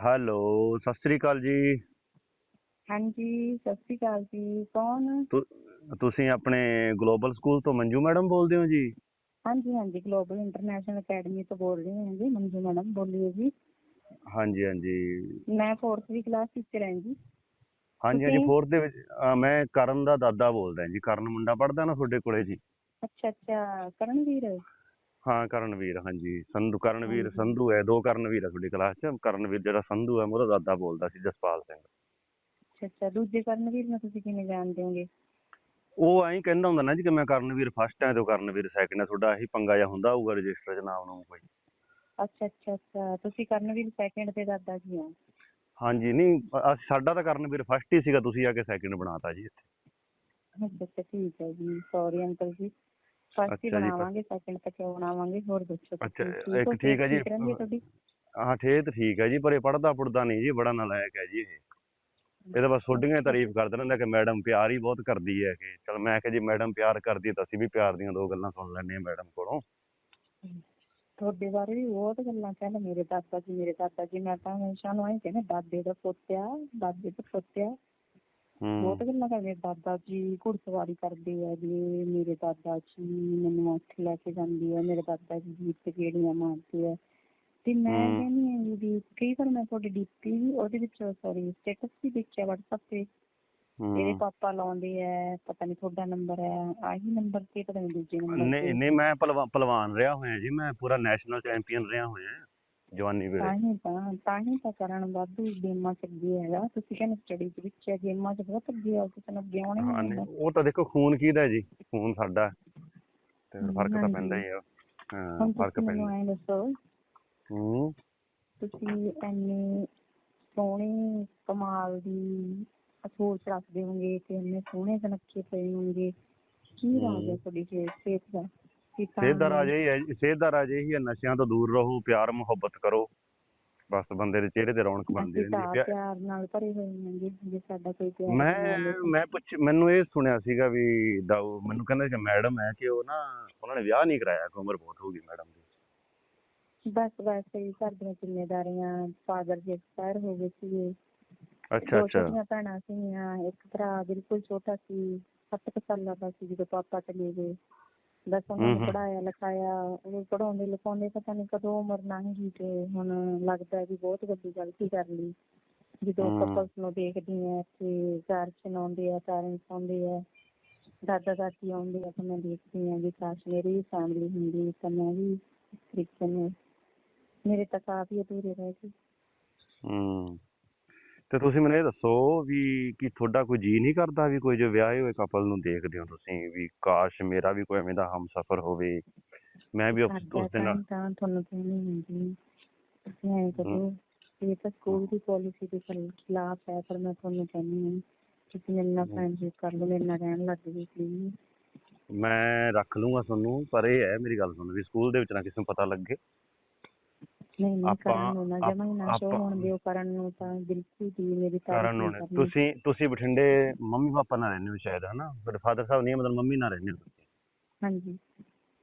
Hello Sat Sri ਅਕਾਲ ਜੀ। ਹਾਂਜੀ ਸਤਿ ਸ਼੍ਰੀ ਅਕਾਲ ਜੀ ਕੌਣ? ਤੁ- ਤੁਸੀਂ ਆਪਣੇ ਗਲੋਬਲ ਸਕੂਲ ਤੋਂ ਮੰਜੂ ਮੈਡਮ ਬੋਲਦੇ ਹੋ ਜੀ? ਹਾਂਜੀ ਹਾਂਜੀ ਗਲੋਬਲ ਇੰਟਰਨੈਸ਼ਨਲ ਅਕੈਡਮੀ ਤੋਂ ਬੋਲ ਰਹੀ ਹਾਂ ਜੀ ਮੰਜੂ ਮੈਡਮ ਬੋਲੀਏ ਜੀ। ਹਾਂਜੀ ਹਾਂਜੀ। ਮੈਂ 4th ਦੀ ਕਲਾਸ ਟੀਚਰ ਹਾਂ ਜੀ। ਹਾਂਜੀ ਹਾਂਜੀ ਤੁਸੀਂ? ਫੋਰਥ ਦੇ ਵਿੱਚ ਮੈਂ ਕਰਨ ਦਾ ਦਾਦਾ ਬੋਲਦਾ ਜੀ ਕਰਨ ਮੁੰਡਾ ਪੜਦਾ ਨਾ ਤੁਹਾਡੇ ਕੋਲੇ ਜੀ। ਅੱਛਾ ਅੱਛਾ ਕਰਨਵੀਰ ਹਾਂ ਕਰਨਵੀਰ ਹਾਂਜੀ। ਸੰਧੂ ਕਰਨਵੀਰ ਹਾਂਜੀ। ਸੰਧੂ ਹੈ ਦੋ ਕਰਨਵੀਰ ਹੈ ਤੁਹਾਡੀ ਕਲਾਸ 'ਚ। ਕਰਨਵੀਰ ਜਿਹੜਾ ਸੰਧੂ ਹੈ ਉਹਦਾ ਦਾਦਾ ਬੋਲਦਾ ਸੀ ਜਸਪਾਲ ਸਿੰਘ। ਅੱਛਾ ਅੱਛਾ। ਦੂਜੇ ਕਰਨਵੀਰ ਨੂੰ ਤੁਸੀਂ ਕਿਵੇਂ ਜਾਣਦੇ ਹੋਗੇ? ਉਹ ਐਂ ਕਹਿੰਦਾ ਹੁੰਦਾ ਨਾ ਜੀ ਕਿ ਮੈਂ ਕਰਨਵੀਰ ਫਸਟ ਹੈ ਤੇ ਉਹ ਕਰਨਵੀਰ ਸੈਕਿੰਡ ਹੈ। ਤੁਹਾਡਾ ਇਹੀ ਪੰਗਾ ਜਿਹਾ ਹੁੰਦਾ ਹੋਊਗਾ ਰਜਿਸਟਰ 'ਚ ਨਾਮ ਨੂੰ ਕੋਈ। ਅੱਛਾ ਅੱਛਾ ਅੱਛਾ। ਤੁਸੀਂ ਕਰਨਵੀਰ ਸੈਕਿੰਡ ਤੇ ਦਾਦਾ ਜੀ ਹੋ? ਹਾਂਜੀ ਨਹੀਂ ਅ- ਸਾਡਾ ਤਾਂ ਕਰਨਵੀਰ ਫਸਟ ਹੀ ਸੀਗਾ। ਤੁਸੀਂ ਆ ਕੇ ਸੈਕਿੰਡ ਬਣਾਤਾ ਜੀ ਇੱਥੇ। ਅੱਛਾ ਅੱਛਾ। ਠੀਕ ਹੈ ਜੀ। ਸੌਰੀ ਅੰਕਲ ਜੀ। ਫਸਟ ਅੱਛਾ ਹੀ ਬਣਾਵਾਂਗੇ ਸੈਕਿੰਡ ਤੱਕ ਕਿਉਂ ਬਣਾਵਾਂਗੇ ਹੋਰ ਦੱਸੋ ਅੱਛਾ, ਤੁਸੀਂ? ਇੱਕ ਹੋ? ਠੀਕ ਹੈ ਜੀ, ਰਹਿੰਦੀ ਹੈ ਤੁਹਾਡੀ ਹਾਂ ਠੇਤ ਠੀਕ ਹੈ ਜੀ ਪਰ ਇਹ ਪੜਦਾ ਪੁੜਦਾ ਨਹੀਂ ਜੀ ਬੜਾ ਨਲਾਇਕ ਹੈ ਜੀ ਇਹ ਇਹ ਤਾਂ ਬਸ ਹੀ ਤਾਰੀਫ ਕਰਦੇ ਰਹਿੰਦਾ ਕਿ ਮੈਡਮ ਪਿਆਰ ਹੀ ਬਹੁਤ ਕਰਦੀ ਹੈ ਕਿ ਚਲ ਮੈਂ ਕਿਹਾ ਜੀ ਮੈਡਮ ਪਿਆਰ ਕਰਦੀ ਤਾਂ ਅਸੀਂ ਵੀ ਪਿਆਰ ਦੀਆਂ ਦੋ ਗੱਲਾਂ ਸੁਣ ਲੈਂਦੇ ਹਾਂ ਮੈਡਮ ਕੋਲੋਂ ਤੁਹਾਡੇ ਬਾਰੇ ਵੀ ਬਹੁਤ ਗੱਲਾਂ ਕਹਿੰਦੇ ਮੇਰੇ ਦਾਦਾ ਜੀ ਮੇਰੇ ਦਾਦਾ ਜੀ ਮੈਂ ਤਾਂ ਹਮੇਸ਼ਾ ਨੂੰ ਆਈ ਕਹਿੰਦੇ ਦਾਦੇ ਦਾ ਪੋਤਿਆ ਦਾਦੇ ਦਾ ਪੋਤਿਆ ਬਹੁਤ ਗੱਲਾਂ ਕਰਦੇ ਦਾਦਾ ਜੀ ਘੁੜਸਵਾਰੀ ਕਰਦੇ ਆ ਜੀ ਮੇਰੇ ਦਾਦਾ ਜੀ ਮੈਨੂੰ ਉੱਥੇ ਲੈ ਕੇ ਜਾਂਦੇ ਆ ਮੇਰੇ ਦਾਦਾ ਜੀ ਜੀਪ ਤੇ ਗੇੜੀਆਂ ਮਾਰਦੇ ਆ। ਤੇ ਮੈਂ। ਕਹਿੰਦੀ ਹਾਂ ਜੀ ਵੀ ਕਈ ਵਾਰ ਮੈਂ ਤੁਹਾਡੀ ਡੀਪੀ ਵੀ ਉਹਦੇ ਵਿੱਚ ਸੌਰੀ ਸਟੇਟਸ ਵੀ ਦੇਖਿਆ WhatsApp ਤੇ। ਹੂੰ। ਪਾਪਾ ਲਾਉਂਦੇ ਆ ਪਤਾ ਨਹੀਂ ਤੁਹਾਡਾ ਨੰਬਰ ਹੈ ਆਹੀ ਨੰਬਰ ਤੇ ਪਤਾ ਨਹੀਂ ਦੂਜੇ ਨੰਬਰ ਨਹੀਂ ਨਹੀਂ ਮੈਂ ਪਹਿਲਵਾਨ ਰਿਹਾ ਹੋਇਆ ਜੀ ਮੈਂ ਪੂਰਾ ਨੈਸ਼ਨਲ ਚੈਂਪੀਅਨ ਰਿਹਾ ਹੋਇਆ। ਜਵਾਨੀ ਤਾਂ ਵੇਲੇ ਹੀ ਤਾਂ ਤਾਂ ਹੀ ਤਾਂ ਕਰਨ ਵਾਧੂ ਗੇਮਾਂ ਚ ਅੱਗੇ ਹੈਗਾ। ਤੁਸੀਂ ਕਹਿੰਦੇ ਸਟੱਡੀ ਚ ਵਿੱਚ ਹੈ ਗੇਮਾਂ ਚ ਬਹੁਤ ਅੱਗੇ ਆ ਕਿਸੇ ਨੂੰ ਅੱਗੇ ਆਉਣਾ ਹੀ ਹਾਂ ਨਹੀਂ ਨਹੀਂ, ਹੁੰਦਾ। ਉਹ ਤਾਂ ਦੇਖੋ ਖੂਨ ਕਿਹਦਾ ਹੈ ਜੀ? ਖੂਨ ਸਾਡਾ। ਹੈ। ਤੇ ਫ਼ਰਕ ਤਾਂ ਹਾਂਜੀ। ਪੈਂਦਾ ਹੀ ਆ। ਹਾਂ ਹੁਣ ਫ਼ਰਕ ਤੁਸੀਂ ਮੈਨੂੰ ਪੈਂਦਾ। ਐਂ ਦੱਸੋ। ਹੂੰ? ਤੁਸੀਂ ਇੰਨੀ ਸੋਹਣੀ ਕਮਾਲ ਦੀ ਸੋਚ ਰੱਖਦੇ ਹੋਗੇ ਤੇ ਇੰਨੇ ਸੋਹਣੇ ਸੁਨੱਖੇ ਪਏ ਹੋਗੇ ਕੀ ਰਾਜ ਹੈ ਹਮ। ਤੁਹਾਡੀ ਸਿਹਤ ਸਿਹਤ ਦਾ? ਕਿ ਤਾਂ ਸਿਹਤ ਦਾ ਰਾਜ ਇਹ ਹੈ ਜੀ ਦਾ ਰਾਜ ਇਹ ਹੈ ਨਸ਼ਿਆਂ ਤੋਂ ਦੂਰ ਰਹੋ ਪਿਆਰ ਮੁਹੱਬਤ ਕਰੋ। ਬਸ ਬੰਦੇ ਦੇ ਚਿਹਰੇ ਤੇ ਰੌਣਕ ਬਣਦੀ ਅਸੀਂ ਰਹਿੰਦੀ ਹੈ ਪਿਆ- ਪਿਆਰ ਨਾਲ ਭਰੇ ਹੋਏ ਹਾਂ ਜੀ ਜੇ ਸਾਡਾ ਕੋਈ ਪਿਆਰ ਮੈਂ ਮੈਂ ਪੁੱਛ ਮੈਨੂੰ ਇਹ ਸੁਣਿਆ ਸੀਗਾ ਵੀ ਦਾਊ ਮੈਨੂੰ ਕਹਿੰਦੇ ਕਿ ਮੈਡਮ ਹੈ ਕਿ ਉਹ ਨਾ ਉਹਨਾਂ ਨੇ ਵਿਆਹ ਨਹੀਂ ਕਰਾਇਆ ਕਿ ਉਮਰ ਬਹੁਤ ਹੋ ਗਈ ਮੈਡਮ ਦੀ। ਬਸ ਵੈਸੇ ਹੀ ਘਰ ਦੀਆਂ ਜ਼ਿੰਮੇਵਾਰੀਆਂ ਫਾਦਰ ਜੀ ਐਕਸਪਾਇਰ ਹੋ ਗਏ ਸੀਗੇ। ਅੱਛਾ ਦੋ ਅੱਛਾ। ਛੋਟੀਆਂ ਭੈਣਾਂ ਸੀਗੀਆਂ ਇੱਕ ਭਰਾ ਬਿਲਕੁਲ ਛੋਟਾ ਸੀ ਸੱਤ ਕੁ ਸਾਲਾਂ ਦਾ ਸੀ ਜਦੋਂ ਪਾਪਾ ਚਲੇ ਗਏ। ਬਸ ਉਹਨਾਂ। ਪੜਾਇਆ ਲਿਖਾਇਆ ਉਹ ਪੜਾਉਂਦੇ ਲਿਖਾਉਂਦੇ ਪਤਾ ਨਹੀਂ ਕਦੋਂ ਉਮਰ ਲੰਘ ਗਈ ਤੇ ਹੁਣ ਲੱਗਦਾ ਵੀ ਬਹੁਤ ਵੱਡੀ ਗਲਤੀ ਕਰ ਲਈ ਜਦੋਂ। ਕਪਲਸ ਨੂੰ ਦੇਖਦੀ ਆ ਕਿ ਘਰ ਚ ਆਉਂਦੇ ਆ ਪੈਰੈਂਟਸ ਆਉਂਦੇ ਆ ਦਾਦਾ ਦਾਦੀ ਆਉਂਦੇ ਆ ਤਾਂ ਮੈਂ ਦੇਖਦੀ ਆ ਵੀ ਕਾਸ਼ ਮੇਰੀ ਵੀ ਫੈਮਿਲੀ ਹੁੰਦੀ ਤਾਂ ਮੈਂ ਵੀ ਇਸ ਤਰੀਕੇ ਨਾਲ ਮੇਰੇ ਤਾਂ ਕਾਫੀ ਅਧੂਰੇ ਰਹਿ ਗਏ ਹੂੰ ਤੇ ਤੁਸੀਂ ਮੈਨੂੰ ਇਹ ਦੱਸੋ ਵੀ ਕੀ ਤੁਹਾਡਾ ਕੋਈ ਜੀ ਨਹੀਂ ਕਰਦਾ ਵੀ ਕੋਈ ਜੋ ਵਿਆਹੇ ਹੋਏ ਕਪਲ ਨੂੰ ਦੇਖਦੇ ਹੋ ਤੁਸੀਂ ਵੀ ਕਾਸ਼ ਮੇਰਾ ਵੀ ਕੋਈ ਐਵੇਂ ਦਾ ਹਮਸਫਰ ਹੋਵੇ? ਮੈਂ ਵੀ ਉਸ ਦੇ ਨਾਲ ਤਾਂ ਤੁਹਾਨੂੰ ਕਹਿਣੀ ਹੁੰਦੀ। ਤੁਸੀਂ ਐਂ ਕਰੋ ਇਹ ਤਾਂ ਸਕੂਲ ਦੀ ਪਾਲਿਸੀ ਦੇ ਖਿਲ- ਖਿਲਾਫ ਹੈ ਪਰ ਮੈਂ ਤੁਹਾਨੂੰ ਕਹਿੰਦੀ ਹਾਂ ਤੁਸੀਂ ਮੇਰੇ ਨਾਲ ਫਰੈਂਡਸ਼ਿਪ ਕਰ ਲਓ ਮੇਰੇ ਨਾਲ ਰਹਿਣ ਲੱਗ ਜਾਓ ਪਲੀਜ਼ ਮੈਂ ਰੱਖ ਲੂੰਗਾ ਤੁਹਾਨੂੰ ਪਰ ਇਹ ਹੈ ਮੇਰੀ ਗੱਲ ਸੁਣੋ ਵੀ ਸਕੂਲ ਦੇ ਵਿੱਚ ਨਾ ਕਿਸੇ ਨੂੰ ਪਤਾ ਲੱਗੇ। ਨਹੀਂ ਨਹੀਂ ਆਪਾਂ- ਕਰਨ ਨੂੰ ਨਾ ਆਪ- ਜਮਾ ਹੀ ਨਾ ਸ਼ੋ ਆਪਾਂ- ਹੋਣ ਦਿਓ ਕਰਨ ਨੂੰ ਤਾਂ ਬਿਲਕੁਲ ਵੀ ਮੇਰੀ ਤਾਰੀਫ ਕਰਨ ਨੂੰ ਨਹੀਂ ਨੇ ਕਰਨੀ। ਤੁਸੀਂ ਤੁਸੀਂ ਬਠਿੰਡੇ ਮੰਮੀ ਪਾਪਾ ਨਾਲ ਰਹਿੰਦੇ ਹੋ ਸ਼ਾਇਦ ਹਨਾ? ਤੁਹਾਡੇ ਫਾਦਰ ਸਾਹਿਬ ਨਹੀਂ ਮਤਲਬ ਮੰਮੀ ਨਾਲ ਰਹਿੰਦੇ ਹੋ ਤੁਸੀਂ? ਹਾਂਜੀ।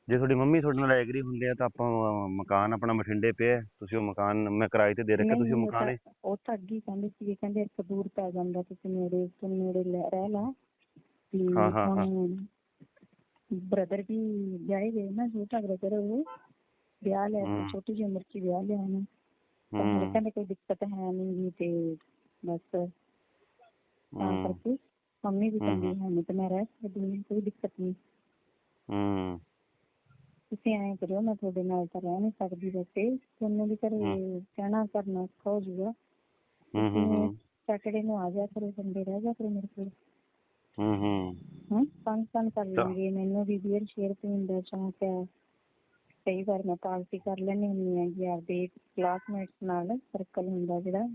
ਜੇ ਤੁਹਾਡੀ ਮੰਮੀ ਤੁਹਾਡੇ ਨਾਲ ਐਗਰੀ ਹੁੰਦੇ ਆ ਤਾਂ ਆਪਾਂ ਅਹ, ਮਕਾਨ ਆਪਣਾ ਬਠਿੰਡੇ ਪਿਆ ਹੈ, ਤੁਸੀਂ ਉਹ ਮਕਾਨ ਮੈਂ ਕਿਰਾਏ ਤੇ ਦੇ ਰੱਖਿਆ ਤੁਸੀਂ ਉਹ ਉਹ ਮਕਾਨ ਤਾਂ- ਉਹ ਤਾਂ ਅੱਗੇ ਹੀ ਕਹਿੰਦੇ ਸੀ ਕਹਿੰਦੇ ਇੱਕ ਦੂਰ ਪੈ ਜਾਂਦਾ ਤੁਸੀਂ ਨੇੜੇ ਤੋਂ ਨੇੜੇ ਲੈ- ਰਹਿ ਲਾ। ਹਾਂ, ਹਾਂ, ਬ੍ਰਦਰ ਵੀ ਗਏ ਨਾ ਛੋਟਾ ਬ੍ਰਦਰ ਉਹ। ਵਿਆਹ ਲਿਆ। ਤੇ ਛੋਟੀ ਜਿਹੀ ਉਮਰ 'ਚ ਵਿਆਹ ਲਿਆ ਉਹਨੇ ਤਾਂ ਹੂੰ। ਕਹਿੰਦੇ ਕੋਈ ਦਿੱਕਤ ਹੈ ਨਹੀਂ ਤੇ ਬਸ ਤਾਂ ਕਰਕੇ ਮੰਮੀ ਵੀ ਕਹਿੰਦੀ। ਹੈ। ਨਹੀਂ ਤੇ ਮੈਂ ਰਹਿ ਸਕਦੀ ਹਾਂ ਕੋਈ ਦਿੱਕਤ ਨਹੀਂ। ਹੂੰ। ਤੁਸੀਂ ਐਂ ਕਰਿਓ ਮੈਂ ਤੁਹਾਡੇ ਨਾਲ ਤਾਂ ਰਹਿ ਨਹੀਂ ਸਕਦੀ ਵੈਸੇ। ਤੁਹਾਨੂੰ ਵੀ ਘਰੇ। ਕਹਿਣਾ ਕਰਨਾ ਔਖਾ ਹੋ ਜਾਊਗਾ। ਹੂੰ ਹੂੰ ਹੂੰ। ਸੈਟਰਡੇ ਨੂੰ ਆ ਜਾ ਕਰੋ ਸੰਡੇ ਰਹਿ ਜਾ ਕਰੋ ਮੇਰੇ ਕੋਲ। ਹੂੰ ਹੂੰ। ਹਾਂ ਪੰਜ ਪੰਜ ਕਰ ਲਾਂਗੇ ਮੈਨੂੰ ਵੀ ਬੀਅਰ ਸ਼ੇਅਰ ਪੀਣ ਦਾ ਸ਼ੌਂਕ ਹੈ। ਕਈ ਵਾਰ ਮੈਂ ਪਾਰਟੀ ਕਰ ਲੈਂਦੀ ਹੁੰਦੀ ਹਾਂ ਕਿ ਆਪਦੇ ਕਲਾਸਮੇਟਸ ਨਾਲ ਸਰਕਲ ਹੁੰਦਾ ਜਿਹੜਾ।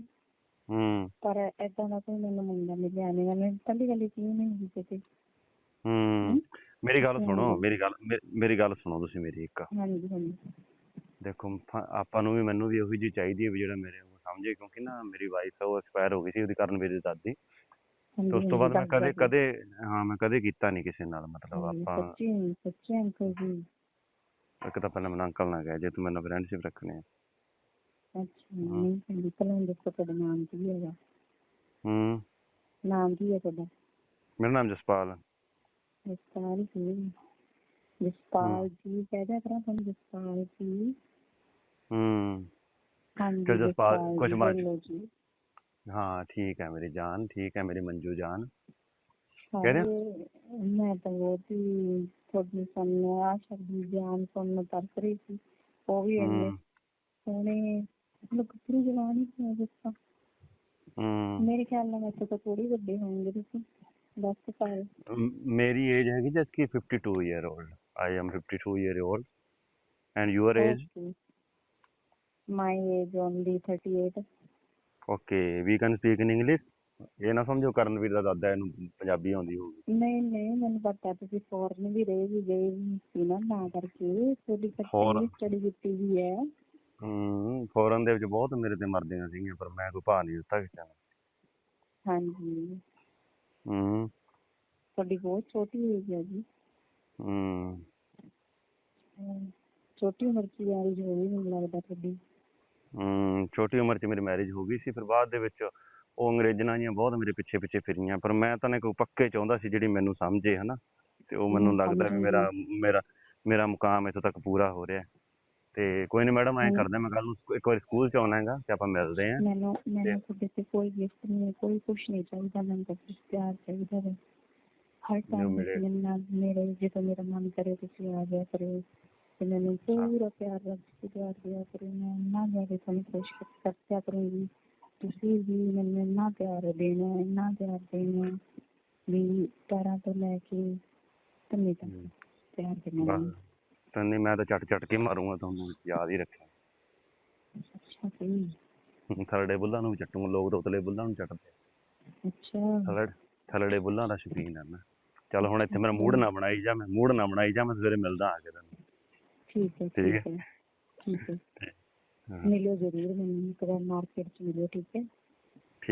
ਹੂੰ। ਪਰ ਏਦਾਂ ਦਾ ਕੋਈ ਮੈਨੂੰ ਮੁੰਡਾ ਮਿਲਿਆ ਨਹੀਂ ਮੈਨੂੰ ਪਹਿਲੀ ਗੱਲ ਕੀ ਨਹੀਂ ਹੁੰਦੀ ਕਿਤੇ। ਹੂੰ ਮੇਰੀ ਗੱਲ ਸੁਣੋ। ਮੇਰੀ ਗੱਲ ਮੇ- ਮੇਰੀ ਗੱਲ ਸੁਣੋ ਤੁਸੀਂ ਮੇਰੀ ਇੱਕ। ਹਾਂਜੀ ਹਾਂਜੀ। ਦੇਖੋ ਆਪਾਂ ਨੂੰ ਵੀ ਮੈਨੂੰ ਵੀ ਉਹੀ ਜੀ ਚਾਹੀਦੀ ਹੈ ਵੀ ਜਿਹੜਾ ਮੇਰੇ ਨੂੰ ਸਮਝੇ ਕਿਉਂਕਿ ਨਾ ਮੇਰੀ ਵਾਈਫ ਉਹ ਐਕਸਪਾਇਰ ਹੋ ਗਈ ਸੀ ਉਹਦੀ ਕਾਰਨ ਮੇਰੀ ਦਾਦੀ। ਤੇ ਉਸ ਤੋਂ ਬਾਅਦ ਮੈਂ ਕਦੇ ਕਦੇ ਹਾਂ ਮੈਂ ਕਦੇ ਕੀਤਾ ਨਹੀਂ ਕਿਸੇ ਨਾਲ ਮਤਲਬ ਆਪਾਂ ਸੱਚੀ ਸੱਚੀ ਅੰਕਲ ਜੀ। ਇੱਕ ਤਾਂ ਪਹਿਲਾਂ ਮੈਨੂੰ ਅੰਕਲ ਨਾ ਕਹਿ ਜੇ ਤੂੰ ਮੇਰੇ ਨਾਲ ਫਰੈਂਡਸ਼ਿਪ ਰੱਖਣੀ ਹੈ। ਅੱਛਾ ਨਹੀਂ ਹਾਂਜੀ ਪਹਿਲਾਂ ਇਹ ਦੱਸੋ ਤੁਹਾਡਾ ਨਾਮ ਕੀ ਹੈਗਾ। ਹੂੰ। ਨਾਮ ਕੀ ਹੈ ਤੁਹਾਡਾ? ਮੇਰਾ ਨਾਮ ਜਸਪਾਲ ਹੈ। ਜਸਪਾਲ ਜੀ। ਜਸਪਾਲ ਜੀ ਕਹਿਦਾ ਕਰਾਂ ਤੁਹਾਨੂੰ ਜਸਪਾਲ ਜੀ। ਹੂੰ। ਹਾਂਜੀ ਕਿ ਜਸਪਾਲ- ਕੁਛ ਜੀ, ਮਰਜ਼ੀ। ਬੋਲੋ ਜੀ। ਹਾਂ ਠੀਕ ਹੈ ਮੇਰੀ ਜਾਨ ਠੀਕ ਹੈ ਮੇਰੀ ਮੰਜੂ ਜਾਨ। ਮੈਂ ਤਾਂ ਬਹੁਤ ਹੀ ਤੁਹਾਡੀ ਸੁਣਨ ਆ ਸ਼ਬਦ ਗਿਆਨ ਸੁਣਨ ਤਰਸ ਰਹੀ ਸੀ। ਉਹ ਵੀ ਇੰਨੇ ਹੂੰ। ਸੋਹਣੇ ਮਤਲਬ ਗੱਭਰੂ ਜਵਾਨ ਹੀ ਸੀ ਦੱਸਾਂ ਹੂੰ। ਮੇਰੇ ਖਿਆਲ ਨਾਲ ਮੈਥੋਂ ਤਾਂ ਥੋੜੀ ਵੱਡੇ ਹੋਣਗੇ ਤੁਸੀਂ ਦਸ ਸਾਲ। ਮ- ਮੇਰੀ ਏਜ ਹੈਗੀ ਜਸ ਕੀ 52 year old I am 52 year old and your age my age only 38 okay we can speak in English ਇਹ ਨਾ ਸਮਝੋ ਕਰਨਵੀਰ ਦਾ ਦਾਦਾ ਇਹਨੂੰ ਪੰਜਾਬੀ ਆਉਂਦੀ ਹੋਊਗੀ। ਨਹੀਂ ਨਹੀਂ ਮੈਨੂੰ ਪਤਾ ਤੁਸੀਂ ਫੋਰਨ ਵੀ ਰਹੇ ਵੀ ਗਏ ਵੀ ਸੀ ਨਾ ਤਾਂ ਕਰਕੇ ਤੁਹਾਡੀ ਕੱਟੀ ਸਟੱਡੀ ਕੀਤੀ ਵੀ ਹੈ। ਹੂੰ ਫੋਰਨ ਦੇ ਵਿੱਚ ਬਹੁਤ ਮੇਰੇ ਤੇ ਮਰਦੀਆਂ ਸੀਗੀਆਂ ਪਰ ਮੈਂ ਕੋਈ ਭਾਅ ਨਹੀਂ ਦਿੱਤਾ ਕਿਸੇ ਨੂੰ। ਹਾਂਜੀ। ਹੂੰ। ਤੁਹਾਡੀ ਬਹੁਤ ਛੋਟੀ ਏਜ ਹੈ ਜੀ। ਹੂੰ। ਛੋਟੀ ਉਮਰ 'ਚ ਮੈਰਿਜ ਹੋ ਗਈ ਮੈਨੂੰ ਲੱਗਦਾ ਤੁਹਾਡੀ। ਹੂੰ ਛੋਟੀ ਉਮਰ 'ਚ ਮੇਰੀ ਮੈਰਿਜ ਹੋ ਗਈ ਸੀ ਫਿਰ ਬਾਅਦ ਦੇ ਵਿੱਚ ਉਹ ਅੰਗਰੇਜ਼ਣਾਂ ਜੀਆਂ ਬਹੁਤ ਮੇਰੇ ਪਿੱਛੇ ਪਿੱਛੇ ਫਿਰੀਆਂ ਪਰ ਮੈਂ ਤਾਂ ਨੇ ਕੋਈ ਪੱਕੇ ਚਾਹੁੰਦਾ ਸੀ ਜਿਹੜੀ ਮੈਨੂੰ ਸਮਝੇ ਹਨਾ ਤੇ ਉਹ ਮੈਨੂੰ ਲੱਗਦਾ ਵੀ। ਮੇਰਾ ਮੇਰਾ ਮੇਰਾ ਮੁਕਾਮ ਇੱਥੋਂ ਤੱਕ ਪੂਰਾ ਹੋ ਰਿਹਾ ਹੈ। ਤੇ ਕੋਈ ਨਹੀਂ ਮੈਡਮ ਐਂ। ਕਰਦੇ ਮੈਂ ਕੱਲ ਨੂੰ ਇੱਕ ਵਾਰੀ ਸਕੂਲ 'ਚ ਆਉਣਾ ਹੈਗਾ ਤੇ ਆਪਾਂ ਮਿਲਦੇ ਹਾਂ ਮੈਨੂੰ ਮੈਨੂੰ ਤੁਹਾਡੇ ਤੇ ਕੋਈ ਗਿਫਟ ਨਹੀਂ ਕੋਈ ਕੁਛ ਨਹੀਂ ਚਾਹੀਦਾ ਮੈਨੂੰ ਤਾਂ ਸਿਰਫ ਪਿਆਰ ਚਾਹੀਦਾ ਹੈ ਹਰ ਟਾਈਮ ਮੇਰੇ- ਮੇਰੇ ਨਾਲ ਮੇਰੇ ਜਦੋਂ ਮੇਰਾ ਮਨ ਕਰੇ ਤੁਸੀਂ ਆ ਜਾਇਆ ਕਰੋ ਤੇ ਮੈਨੂੰ ਪੂਰਾ ਪਿਆਰ ਰੱਖ ਕੇ ਪਿਆਰ ਦਿਆ ਕਰੋ ਮੈਂ ਇੰਨਾ ਜ਼ਿਆਦਾ ਤੁਹਾਨੂੰ ਖੁਸ਼ ਕਰਦਿਆ ਕਰੂੰਗੀ ਤੁਸੀਂ ਵੀ ਮੈਨੂੰ ਇੰਨਾ ਪਿਆਰ ਦੇਣਾ ਇੰਨਾ ਪਿਆਰ ਦੇਣਾ ਵੀ ਪੈਰਾਂ ਤੋਂ ਲੈ ਕੇ ਧੰਨੇ ਤੱਕ। ਪਿਆਰ ਦੇਣਾ ਬਸ। ਤੈਨੂੰ ਮੈਂ ਤਾਂ ਚੱਟ ਚੱਟ ਕੇ ਮਾਰੂੰਗਾ ਤੁਹਾਨੂੰ ਯਾਦ ਹੀ ਰੱਖਿਆ ਅੱਛਾ ਜੀ ਥਲੜੇ ਬੁੱਲਾਂ ਨੂੰ ਵੀ ਚੱਟੂਗਾ ਲੋਕ ਤਾਂ ਉਤਲੇ ਬੁੱਲਾਂ ਨੂੰ ਚੱਟਦੇ ਅੱਛਾ। ਥਲੜ ਥਲੜੇ ਬੁੱਲਾਂ ਦਾ ਸ਼ੌਕੀਨ ਆ ਮੈਂ। ਚੱਲ ਹੁਣ ਇੱਥੇ ਮੇਰਾ ਮੂਡ ਨਾ ਬਣਾਈ ਜਾ ਮੈਂ ਮੂਡ ਨਾ ਬਣਾਈ ਜਾ ਮੈਂ ਸਵੇਰੇ ਮਿਲਦਾ ਆ ਕੇ ਤੈਨੂੰ। ਠੀਕ ਹੈ ਠੀਕ ਹੈ। ਠੀਕ ਹਾਂ। ਮਿਲਿਓ ਜ਼ਰੂਰ ਮੈਨੂੰ ਇੱਕ ਵਾਰ ਮਾਰਕੀਟ ਚ ਮਿਲਿਓ ਠੀਕ ਹੈ?